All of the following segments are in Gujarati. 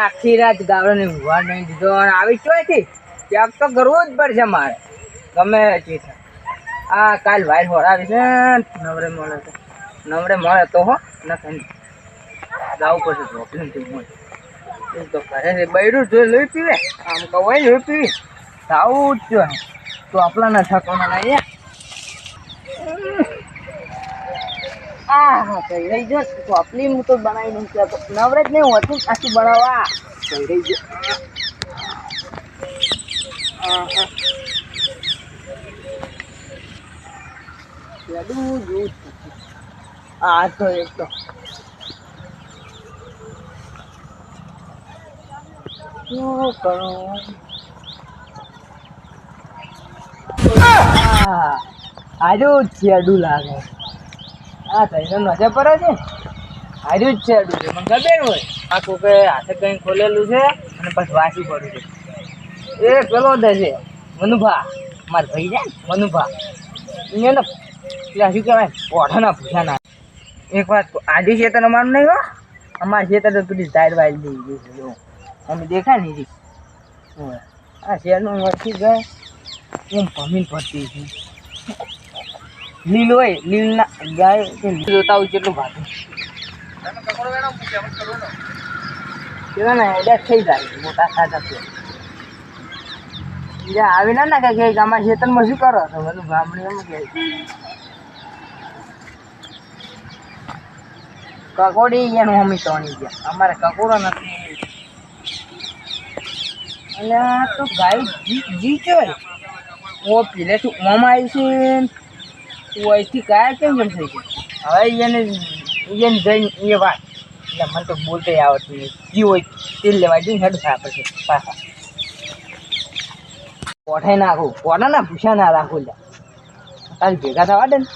આખી રાત ગાળો ને ઊભા નહીં દીધો. અને આવી ચોયથી ત્યાગ તો કરવો જ પડશે મારે. ગમે તે આ કાલ વાઈટ હોરાવી છે. નવરે મળે તો. નવરે મળે તો હો નથી જવું પડશે પ્રોબ્લેમ મળે એ તો ઘરે છે બૈરું જોઈ, લોહી પીવે. આમ કવાય લોહી પીવી. આવું જ તો આપણા ના થકવાના નહીં આ હા કઈ રહી જો, તો બનાવી નહીં કહેતો નવરે જ નહીં હોતું આખું બનાવવા. કઈ રહી જો. આ તો એક તો. શું કરું? આજુ અડું લાગે. હા તઈને નજર પડે છે. આજુ જ છે અડું છે. મને ખબર હોય. આ કોકે હાથે કંઈ ખોલેલું છે અને પછી વાસી પડ્યું છે. એ પેલો દે છે, મનુભા. મારા ભાઈ છે ને, મનુભા. એને પેલા શું કહેવાય પોઠાના પૂછાના એક વાત છે ખેતર અમારું નહીં હો. અમારા ખેતર તો પેલી ટાયર વાળી દઈ ગઈ છે અમે દેખાય નહીં. આ શેરનું વર્ષી ગયા. હું ભમીને પડતી છે. લીલ હોય લીલ ના. ગાય જોતા હોય કેટલું ભાતું કેવા ને એડા થઈ જાય મોટા ખાતા આવી ના ના કે અમારા ખેતરમાં શું કરો છો? બધું ગામડી એમ કે કકોડી એનું અમી તોણી ગયા. અમારે કકોડો નથી. અલ્યા તો ગાય જી જી હોય ઓ પીલે ઓમ આવી છે તું કયા કેમ કેમ થઈ ગઈ હવે એને એને જઈને એ વાત. એટલે મને તો બોલતે આવડતું નહીં. જી હોય તેલ લેવા જઈને હેડ ખા પછી પાછા. કોઠાઈ નાખું. કોઠા ના ભૂસા ના રાખું લે તારી ભેગા થવા દે ને.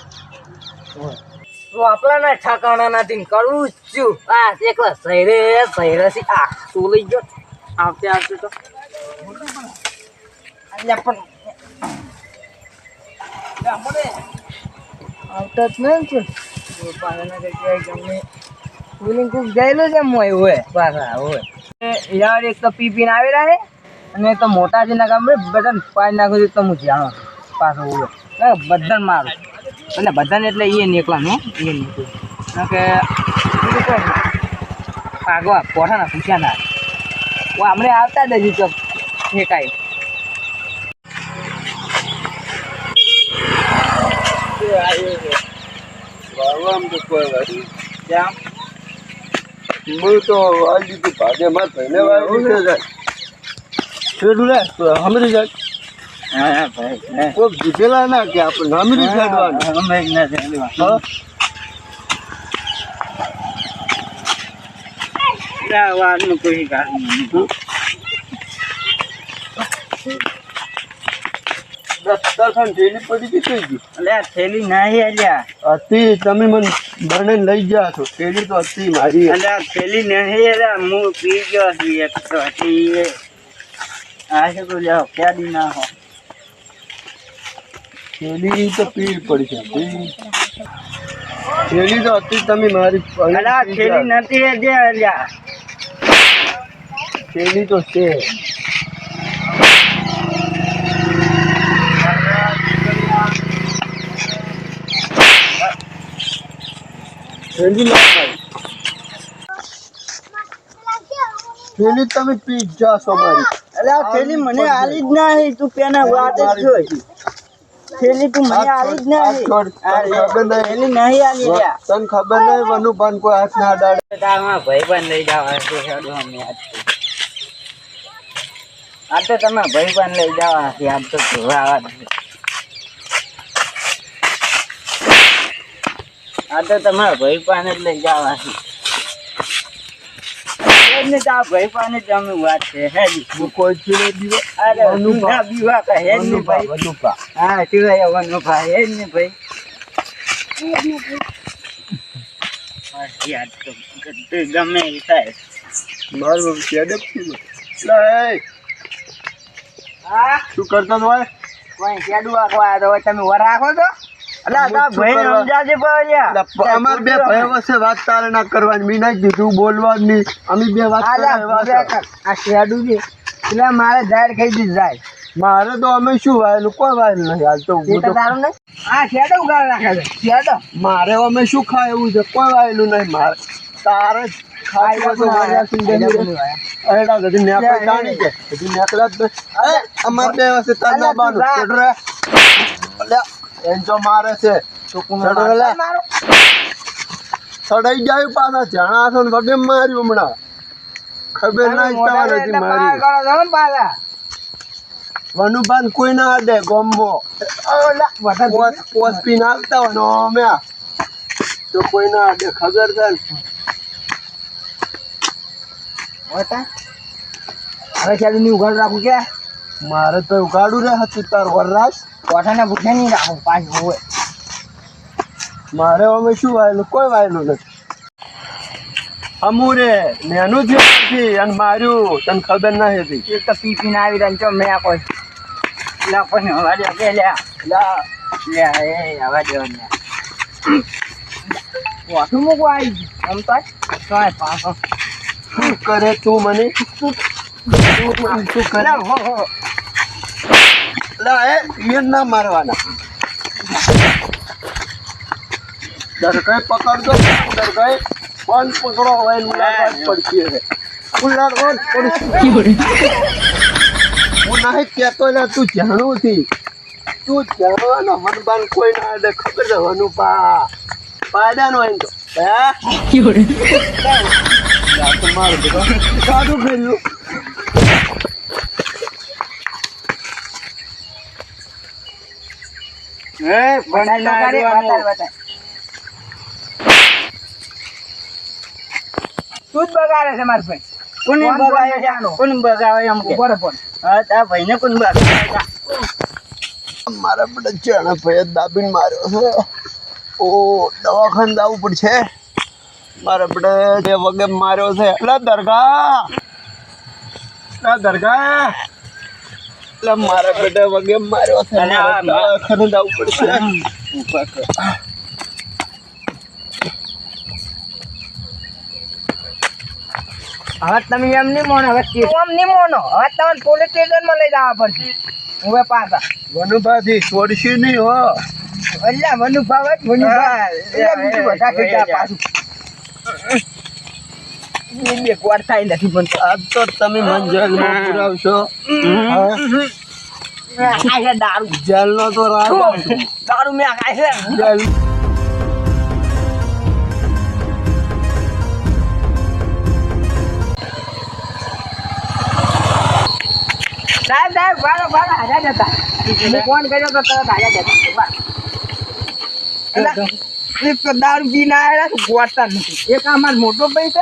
તો આપણાને ઠકાણા નથી ને કરવું જ છું. આ એકલા સહેરે સહેરે સી. આ તું લઈ ગયો. આવતે આવતે તો. અલ્યા પણ આવતા જ નહીં પાછળના જગ્યાએ ગમે. છે મોય હોય પાછા હોય. યાર એક તો પી પીને આવી છે અને તો મોટા છે ના ગામડે બધાને પાડી નાખું તો હું જાણો પાછો હોય. બધાને મારું. અને બધાને એટલે એ નીકળવાનું એ નીકળ્યું કે નહીં. પોઠાના પૂછ્યા ના હમણે આવતા જ હજી તો ઠેકાય. આમ તો કોઈ વારી જ્યાં હું તો વાળી દીધું ભાગે માર ભાઈને વાળી જાય છેડું લે હમરી જાય હા ભાઈ કોઈ કારણ નહીં. દસ દસ થેલી પડી ગઈ થઈ ગઈ. અલ્યા થેલી નહીં અલ્યા. અતિ તમે મને બને લઈ ગયા છો. થેલી તો મારી. અલ્યા થેલી નહીં અલ્યા હું પી ગયો છું એક તો હતી આ છે તો લ્યો ક્યાં ના હો. થેલી તો પીડ પડી છે. થેલી તો તમે મારી અલ્યા થેલી નથી અલ્યા. થેલી તો છે. થેલી ના ખાઈ. થેલી તમે પી જા જાશો મારી આ થેલી મને આલી જ નહીં. તું પેના વાત જ જોઈ. થેલી તું મને આલી જ નહીં. છોડ, ખબર નહીં. થેલી નહીં આલી અલ્યા તને ખબર નહીં વનુ પણ કોઈ હાથ ના અડાડે. તારમાં ભાઈ પણ લઈ જવા છે હેડો અમે આજ આજ તો તમે ભાઈ પણ લઈ જાવ છે આજ તો જોવા આવવા આ તો તમારા ભાઈ પાને જ લઈ જવા છે એટલે તો આ ભાઈ પાને જ અમે વાત છે હેડી હું કોઈ ચીડે દીવો અરે વનુભા. બીવા કહે જ ને ભાઈ? વનુભા. હા હે જ ભાઈ? યાર તો ગમે એ થાય. હા? શું કરતો ભાઈ? કોઈ આખવા તો તમે વર રાખો તા ભાઈ અમાર બે ભાઈઓ વચ્ચે વાત તારે ના કરવાની. મેં ના કીધું બોલવા જ અમે બે વાત આ શેડું છે. એટલે મારે જાહેર ખાઈ દીધું જાય. મારે તો અમે શું વાયેલું? કોઈ વાયેલું નહીં હાલ તો હું તો તો તારું નહીં? આ શેડો ઉગાડ રાખે છે. શેડો મારે અમે શું ખાય એવું છે? કોઈ વાયેલું નહીં મારે. તારે ખાય તો વાયા સિંધે અરેડા ગધી નેકળે જાણી છે. હજી નેકળે અરે અમાર બે વસ્તુ તાર ના બાનું. અલ્યા એમ જો મારે છે સડાઈ જાય પાછા જાણા છો ને વગે માર્યું હમણાં. ખબર ના તમારે હજી મારી. વનુભાન કોઈ ના અડે ગોમો પોસ પી પીને આવતા હોય ને અમે તો કોઈ ના અડે ખબર છે ને? હવે શેડું ની ઉઘાડ રાખું કે? મારે તો ઉગાડું રહે હતું તાર વરરાજ. કોઠાને ભૂખે નહીં રાખું પાંચ હોય મારે અમે શું વાયેલું? કોઈ વાયેલું નથી. અમુરે મેનું છે નથી અને માર્યું તને ખબર ના હતી. એક તો પી પીને આવી રહ્યા છો મેં કોઈ લા કોઈ હવા દે કે લે લા લ્યા એ હવા દે ને વાઠું મૂકવા આવી આમ તો કાંઈ પાછો. શું કરે તું મને? શું કરે? હો હો. એ ઈયન ના મારવાના. દરગાહ પકડજો દરગાહ ફોન પકડો હોય ને મુલાકાત પડતી મુલાકાત પડશે. હું નહીં કહેતો ને તું જાણું થી તું જાણવાનો મનબાન કોઈ ના દે ખબર છે વનુપા પાડ્યાનો એમ તો. હે? મારું સાદું કર્યું હે બતાય તો જ બગાડે છે મારા ભાઈ. કોને કોણ બગાવે છે આનો? કોને બગાવે એમ કે? ઊભો હા તારા ભાઈને કોને બગાવે મારા બધા ચણા ભાઈ દાબીને માર્યો છે. ઓ દવાખાને દાવું પડશે. મારા બધા જે વગે માર્યો છે. એટલે દરગાહ. દરગાહ. એટલે મારા બેટા વગે માર્યો છે અને આ મારે દવાખાને જવું પડશે. ઊભા કર. હવે તમે એમ નહીં મોનો હવે સ્ટેશન એમ નહીં મોનો હવે તમને પોલીસ સ્ટેશનમાં લઈ જવા પડશે. હવે પાછા. વનુભાથી છોડશે નહીં હો. અલ્યા વનુભાવ એટલે બીજું બધા પાછું. એ થાય નથી બનતો આજ તો તમે મંજલમાં પુરાવશો. હા? આ છે તો દારૂ મેં ખાય જેલ. સાહેબ સાહેબ ભાડો ભાડો હાજા જતા. ફોન કર્યો તો તરત હાજા જતા. દારૂ પીને છે ગોળતા નથી એક અમાર મોટો ભાઈ છે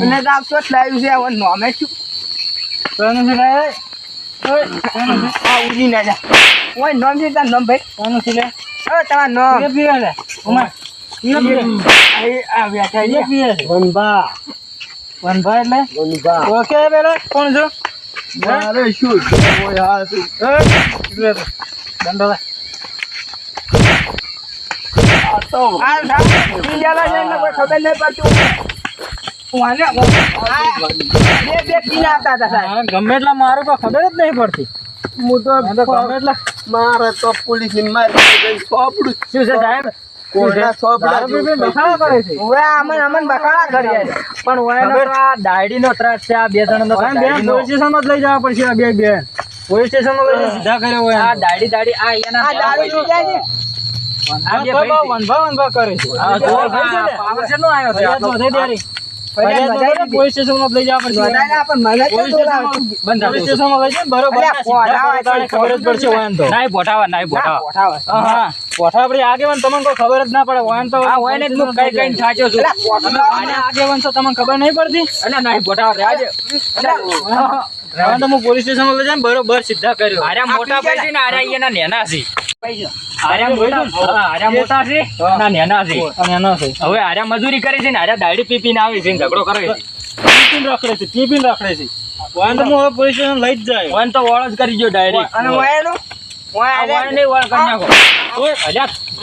અને તો આપતો જ લાવ્યું છે હવે નોમે શું કોનું છે આ ઉડી ના જા ઓય નોમ છે તાર નોમ ભાઈ કોનું છે લે? હવે તમાર નોમ એ પીવે લે. ઉમા, એ પીવે. આ- આ બેઠા એ છે પીવે છે. વનભા એટલે? વનભા ઓળખે પેલો? કોણ છો? મારે શું ઓય, પીવે છે. દંડો લે. આ તો આ સાહેબ પી ગયેલા છે એટલે કોઈ ખબર નહીં પડતી ગમે એટલા મારું તો ખબર જ નહીં પડતી હું તો ગમે એટલા મારે તો પોલીસ સોપડું શું છે સાહેબ. પોલીસ પડશે આ સીધા કર્યો હોય આ આગેવાન તમને કોઈ ખબર જ ના પડે. વાયન તો આ હોય ને હું કઈ કઈ સાચો છું. આગેવાન છો તમને ખબર નહીં પડતી? તો હું પોલીસ સ્ટેશનમાં લઈ જાય બરોબર સીધા કર્યો. મોટા ભાઈ છે ને નેના છે. પૈસા. આર્યા મોટા હા, આર્યા મોટા છે. ના નેના છે. અને એનો છે. હવે આર્યા મજૂરી કરે છે ને આર્યા દાડી પી પીને આવે છે ઝઘડો કરે છે. ટીપીન રખડે છે ટીપીન રખડે છે. વાયન તો હું પોલીસ સ્ટેશન લઈ જ જાય. વન તો જ કરી ગયો ડાયરેક્ટ અને હું એનું ઓય આ નહીં વાળ કરી નાખો. ઓય,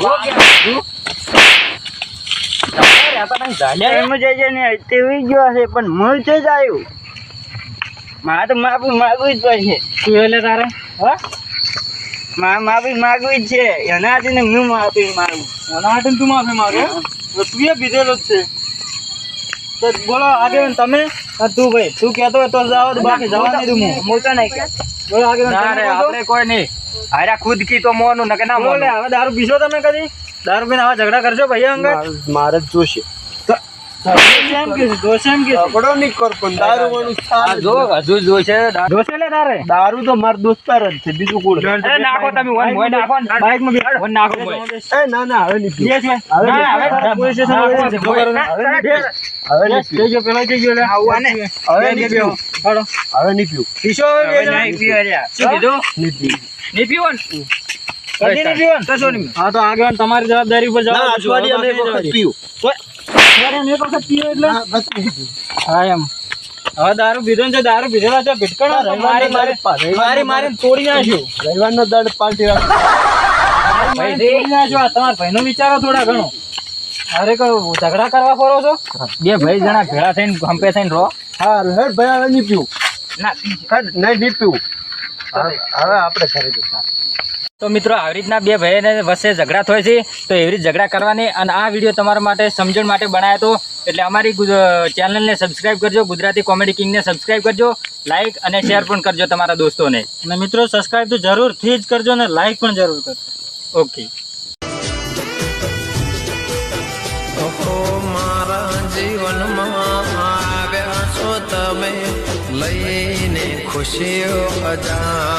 જો કે જ પણ મૂળ છે જ આવ્યું મારે તો માપું માગવું જ પડશે. તારે? હા? માફી માગવી જ છે. એનાથી ને હું માફી માગું. એનાથી તું માફી માગે? તું એ પીધેલો જ છે. તો બોલો આગળ તમે? તું ભાઈ તું કહેતો હોય તો જાવ બાકી જવા નહીં તું હું. હું નહીં બોલો છો? આપણે કોઈ નહીં. હારા ખુદ કી તો મોનું નકે ના બોલે હવે દારૂ પીશો તમે કદી? દારૂ પીને આવા ઝઘડા કરજો ભાઈ અંગત? મારે- મારે જ જોશે. દારૂ તો મારા દોસ્તાર જ છે બીજું કોણ નાખો તમે બાઈકમાં નાખો ને. ના હવે પેલા જઈ ગયો નહીં પીવું. નહીં પીવું. પીશો? નહીં પીવા તમારી જવાબદારી ઉપર અઠવાડિયામાં એક વખત એટલે? ના. હા એમ. હવે દારૂ પીધો ને દારૂ પીધેલા છે ભીટકણો મારી મારી મારી મારી તોડી નાખ્યું. દાડ રાખ. મારી મારી તોડી નાખ્યું. આ તમારા ભાઈનો વિચારો થોડા ઘણો. અરે કહો ઝઘડા કરવા ફરો છો? બે ભાઈ જણા ભેળા થઈને હંપે થઈને રો હા હેડ ભાઈ હવે નહીં પીવું. ના નહીં, નહીં પીવું. હવે હવે આપણે તો મિત્રો આવી રીતના બે ભાઈને વચ્ચે ઝઘડા થાય છે તો એવી રીતે ઝઘડા કરવાની અને આ વીડિયો તમારા માટે સમજણ માટે બનાવ્યો હતો. એટલે અમારી ચેનલને સબસ્ક્રાઇબ કરજો ગુજરાતી કોમેડી કિંગને સબસ્ક્રાઇબ કરજો લાઇક અને શેર પણ કરજો તમારા દોસ્તોને. અને મિત્રો સબસ્ક્રાઇબ તો જરૂરથી જ કરજો અને લાઇક પણ જરૂર કરજો. ઓકે. આવ્યા છો